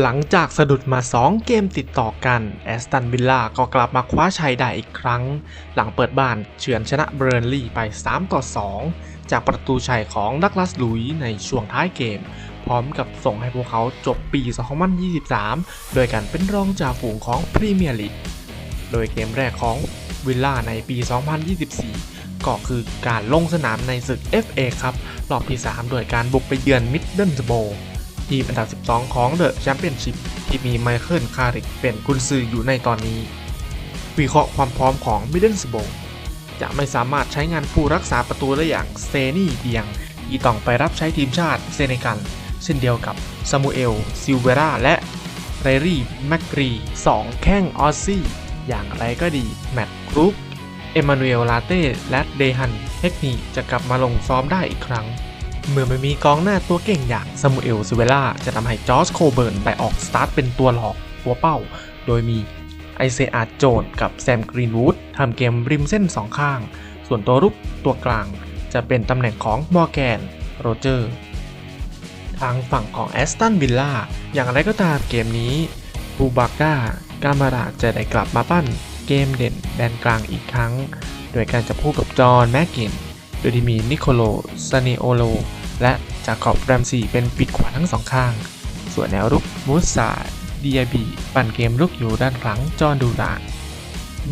หลังจากสะดุดมา 2 เกมติดต่อกันแอสตันวิลล่าก็กลับมาคว้าชัยได้อีกครั้ง หลังเปิดบ้านเฉือนชนะเบรนลีย์ไป 3 ต่อ 2 จากประตูชัยของดักลัสลุยในช่วงท้ายเกม พร้อมกับส่งให้พวกเขาจบปี 2023 โดยการเป็นรองจ่าฝูงของพรีเมียร์ลีกโดยเกมแรกของวิลล่าในปี 2024 ก็คือการลงสนามในศึก FA ครับรอบที่ 3 โดยการบุกไปเยือนมิดเดิลสโบ ทีมอันดับ 12 ของเดอะแชมเปี้ยนชิพที่มีไมเคิลคาริกเป็นกุนซืออยู่ในตอนนี้ วิเคราะห์ความพร้อมของมิดเดิลสโบจะไม่สามารถใช้งานผู้รักษาประตูได้อย่างเซนี่เดียงที่ต้องไปรับใช้ทีมชาติเซเนกัลเช่นเดียวกับซามูเอล ซิลเวราและไรรี่แมกกรีสองแข้งออสซี่ อย่างไรก็ดี แมตต์กรุ๊ปเอมานูเอลลาเต้และเดฮันเทคนิจะกลับมาลงซ้อมได้อีกครั้ง เมื่อไม่มีกองหน้าตัวเก่งอย่างซามูเอลซิเวล่าจะทำให้จอร์จโคเบิร์นไปออกสตาร์ทเป็นตัวหลอกหัวเป้า โดยมีไอเซอาร์โจนกับแซมกรีนวูดทำเกมริมเส้นสองข้าง ส่วนตัวรุกตัวกลางจะเป็นตำแหน่งของมอร์แกนโรเจอร์ ทางฝั่งของแอสตันวิลล่าอย่างไรก็ตามเกมนี้บูบาก้ากามาราจะได้กลับมาปั้นเกมเด่นแดนกลางอีกครั้ง โดยการจับคู่กับจอห์นแมกกิน โดยที่มีนิโคโลซานิโอโล และจาคอบแรมซีเป็นปิดขวาทั้งสองข้าง ส่วนแนวรุกมูสซาดียบีปั่นเกมลุกอยู่ด้านหลังจอห์นดูราน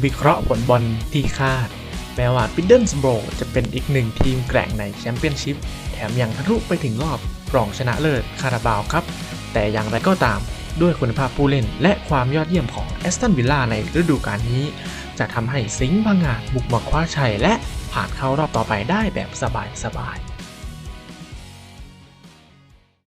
วิเคราะห์ผลบอลที่คาด แม้ว่าปิดเดิลสโบรจะเป็นอีกหนึ่งทีมแกร่งในแชมเปี้ยนชิพ แถมยังทะลุไปถึงรอบรองชนะเลิศคาราบาวครับ แต่อย่างไรก็ตามด้วยคุณภาพผู้เล่นและความยอดเยี่ยมของแอสตันวิลล่าในฤดูกาลนี้ จะทำให้สิงห์พังงาดบุกมาคว้าชัยและผ่านเข้ารอบต่อไปได้แบบสบายๆ